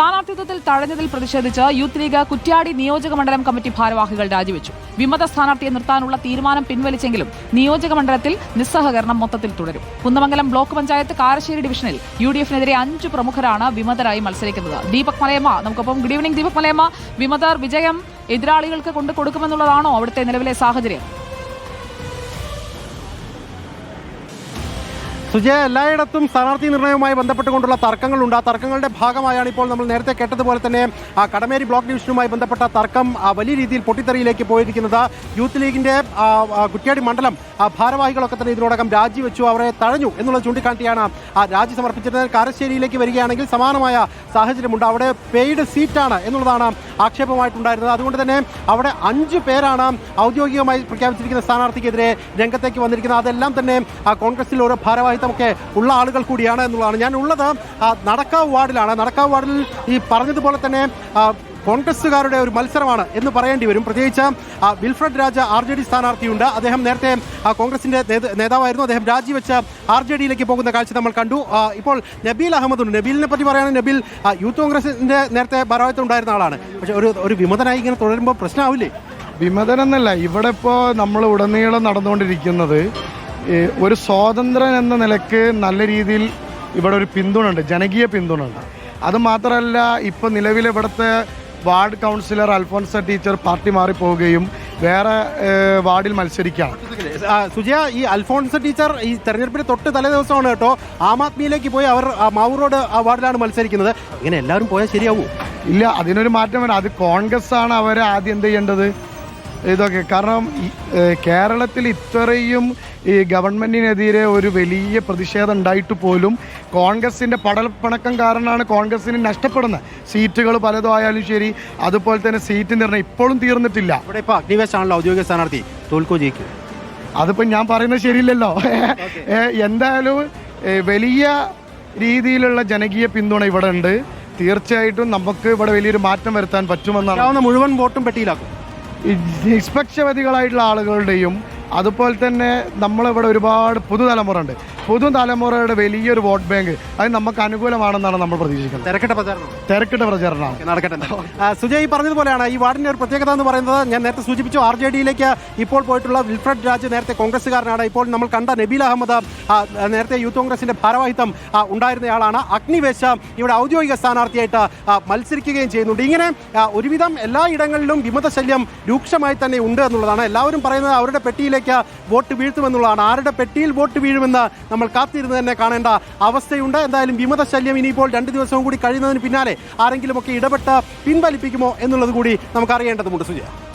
സ്ഥാനാർത്ഥിത്വത്തിൽ തഴഞ്ഞതിൽ പ്രതിഷേധിച്ച് youth league Kuttiadi നിയോജക മണ്ഡലം കമ്മിറ്റി ഭാരവാഹികൾ രാജിവെച്ചു. വിമത സ്ഥാനാർത്ഥിയെ നിർത്താനുള്ള തീരുമാനം പിൻവലിച്ചെങ്കിലും നിയോജക മണ്ഡലത്തിൽ നിസ്സഹകരണം മൊത്തത്തിൽ തുടരും. കുന്നമംഗലം ബ്ലോക്ക് പഞ്ചായത്ത് കാരശ്ശേരി ഡിവിഷനിൽ യു ഡി എഫിനെതിരെ അഞ്ചു പ്രമുഖരാണ് വിമതരായി മത്സരിക്കുന്നത്. ദീപക് മലയമ്മ നമുക്കൊപ്പം ഗുഡ് ഈവനിംഗ് ദീപക് മലയമ്മ. വിമതർ വിജയം എതിരാളികൾക്ക് കൊണ്ടു കൊടുക്കുമെന്നുള്ളതാണോ അവിടുത്തെ നിലവിലെ സാഹചര്യം? സുജയ എല്ലായിടത്തും സ്ഥാനാർത്ഥി നിർണയവുമായി ബന്ധപ്പെട്ടുകൊണ്ടുള്ള തർക്കങ്ങളുണ്ട്. ആ തർക്കങ്ങളുടെ ഭാഗമായാണ് ഇപ്പോൾ നമ്മൾ നേരത്തെ കേട്ടതുപോലെ തന്നെ ആ കടമേരി ബ്ലോക്ക് ഡിവിഷനുമായി ബന്ധപ്പെട്ട തർക്കം വലിയ രീതിയിൽ പൊട്ടിത്തെറിയിലേക്ക് പോയിരിക്കുന്നത്. യൂത്ത് ലീഗിന്റെ കുറ്റ്യാടി മണ്ഡലം ഭാരവാഹികളൊക്കെ തന്നെ ഇതിനോടകം രാജിവെച്ചു. അവരെ തഴഞ്ഞു എന്നുള്ളത് ചൂണ്ടിക്കാട്ടിയാണ് ആ രാജി സമർപ്പിച്ചത് കാരശ്ശേരിയിലേക്ക് വരികയാണെങ്കിൽ സമാനമായ സാഹചര്യമുണ്ട്. അവിടെ പെയ്ഡ് സീറ്റാണ് എന്നുള്ളതാണ് ആക്ഷേപമായിട്ടുണ്ടായിരുന്നത്. അതുകൊണ്ട് തന്നെ അവിടെ അഞ്ച് പേരാണ് ഔദ്യോഗികമായി പ്രഖ്യാപിച്ചിരിക്കുന്ന സ്ഥാനാർത്ഥിക്കെതിരെ രംഗത്തേക്ക് വന്നിരിക്കുന്നത്. അതെല്ലാം തന്നെ കോൺഗ്രസിൽ ഓരോ ഭാരവാഹിത്വമൊക്കെ ഉള്ള ആളുകൾ കൂടിയാണ് എന്നുള്ളതാണ്. ഞാൻ ഉള്ളത് നടക്കാവ് വാർഡിലാണ്. നടക്കാവ് വാർഡിൽ ഈ പറഞ്ഞതുപോലെ തന്നെ ആ, കോൺഗ്രസ്സുകാരുടെ ഒരു മത്സരമാണ് എന്ന് പറയേണ്ടി വരും. പ്രത്യേകിച്ച് Wilfred Raja R J D സ്ഥാനാർത്ഥിയുണ്ട്. അദ്ദേഹം നേരത്തെ കോൺഗ്രസിന്റെ നേതാവായിരുന്നു. അദ്ദേഹം രാജിവെച്ച് ആർ ജെ ഡിയിലേക്ക് പോകുന്ന കാഴ്ച നമ്മൾ കണ്ടു. ഇപ്പോൾ നബീൽ അഹമ്മദ് ഉണ്ട് നബീലിനെ പറ്റി പറയുകയാണെങ്കിൽ നബീൽ യൂത്ത് കോൺഗ്രസിന്റെ നേരത്തെ ഭാരവാഹിത്വം ഉണ്ടായിരുന്ന ആളാണ്. പക്ഷെ ഒരു ഒരു വിമതനായി ഇങ്ങനെ തുടരുമ്പോൾ പ്രശ്നമാവില്ലേ വിമതനെന്നല്ല ഇവിടെ ഇപ്പോൾ നമ്മൾ ഉടനീളം നടന്നുകൊണ്ടിരിക്കുന്നത് ഒരു സ്വാതന്ത്ര്യൻ എന്ന നിലയ്ക്ക് നല്ല രീതിയിൽ ഇവിടെ ഒരു പിന്തുണ ഉണ്ട് ജനകീയ പിന്തുണ ഉണ്ട് അത് മാത്രമല്ല ഇപ്പോൾ നിലവിൽ ഇവിടുത്തെ ward councillor Alphonsa teacher party മാറിപ്പോവുകയും വേറെ വാർഡിൽ മത്സരിക്കാം. സുജയ ഈ അൽഫോൺസ് ടീച്ചർ ഈ തെരഞ്ഞെടുപ്പിന് തൊട്ട് തലേ ദിവസമാണ് കേട്ടോ. ആം ആദ്മിയിലേക്ക് പോയി അവർ ആ, മാവൂർ റോഡ് ആ വാർഡിലാണ് മത്സരിക്കുന്നത്. ഇങ്ങനെ എല്ലാവരും പോയാൽ ശരിയാവൂ? ഇല്ല അതിനൊരു മാറ്റം വരാം. അത് കോൺഗ്രസ് ആണ് അവരെ ആദ്യം എന്ത് ചെയ്യേണ്ടത്? ഇതൊക്കെ. കാരണം കേരളത്തിൽ ഇത്രയും ഈ ഗവൺമെന്റിനെതിരെ ഒരു വലിയ പ്രതിഷേധം ഉണ്ടായിട്ട് പോലും കോൺഗ്രസിന്റെ പടൽപ്പണക്കം കാരണമാണ് കോൺഗ്രസിന് നഷ്ടപ്പെടുന്നത്. സീറ്റുകൾ പലതും ആയാലും ശരി അതുപോലെ തന്നെ സീറ്റ് നിർണയം ഇപ്പോഴും തീർന്നിട്ടില്ല. ഇവിടെ ഇപ്പോൾ അഗ്നിവേശ് ആണല്ലോ ഔദ്യോഗിക സ്ഥാനാർത്ഥി തോൽക്കോ ജയിക്കും. അതിപ്പോൾ ഞാൻ പറയുന്നത് ശരിയില്ലല്ലോ. എന്തായാലും വലിയ രീതിയിലുള്ള ജനകീയ പിന്തുണ ഇവിടെ ഉണ്ട്. തീർച്ചയായിട്ടും നമുക്ക് ഇവിടെ വലിയൊരു മാറ്റം വരുത്താൻ പറ്റുമെന്നാണ്. മുഴുവൻ വോട്ടും പെട്ടിയിലാക്കും. ഈ നിഷ്പക്ഷവാദികളായിട്ടുള്ള ആളുകളുടെയും അതുപോലെ തന്നെ നമ്മളിവിടെ ഒരുപാട് പുതുതലമുറ ഉണ്ട് പുതുതലമുറയുടെ വലിയൊരു വോട്ട് ബാങ്ക്. അത് നമുക്ക് അനുകൂലമാണെന്നാണ് നമ്മൾ പ്രതീക്ഷിക്കുന്നത്. തിരക്കിട്ട പ്രചാരണം. തിരക്കിട്ട പ്രചരണമാണ് നടക്കട്ടെ സുജയ് പറഞ്ഞതുപോലെയാണ് ഈ വാർഡിന്റെ ഒരു പ്രത്യേകത എന്ന് പറയുന്നത് ഞാൻ നേരത്തെ സൂചിപ്പിച്ചു ആർ ജെ ഡിയിലേക്ക് ഇപ്പോൾ പോയിട്ടുള്ള വിൽഫ്രഡ് രാജ് നേരത്തെ കോൺഗ്രസ്സുകാരനാണ്. ഇപ്പോൾ നമ്മൾ കണ്ട നബീൽ അഹമ്മദ് നേരത്തെ യൂത്ത് കോൺഗ്രസിന്റെ ഭാരവാഹിത്വം ഉണ്ടായിരുന്നയാളാണ്. അഗ്നിവേശ ഇവിടെ ഔദ്യോഗിക സ്ഥാനാർത്ഥിയായിട്ട് മത്സരിക്കുകയും ചെയ്യുന്നുണ്ട്. ഇങ്ങനെ ഒരുവിധം എല്ലാ ഇടങ്ങളിലും വിമതശല്യം രൂക്ഷമായി തന്നെ ഉണ്ട് എന്നുള്ളതാണ്. എല്ലാവരും പറയുന്നത് അവരുടെ പെട്ടിയിലേക്ക് വോട്ട് വീഴ്ത്തുമെന്നുള്ളതാണ്. ആരുടെ പെട്ടിയിൽ വോട്ട് വീഴുമെന്ന് നമ്മൾ കാത്തിരുന്ന് തന്നെ കാണേണ്ട അവസ്ഥയുണ്ട്. എന്തായാലും വിമത ശല്യം ഇനിയിപ്പോൾ രണ്ട് ദിവസവും കൂടി കഴിയുന്നതിന് പിന്നാലെ ആരെങ്കിലുമൊക്കെ ഇടപെട്ട് പിൻവലിപ്പിക്കുമോ എന്നുള്ളത് കൂടി നമുക്ക് അറിയേണ്ടതുണ്ട് സുജയ.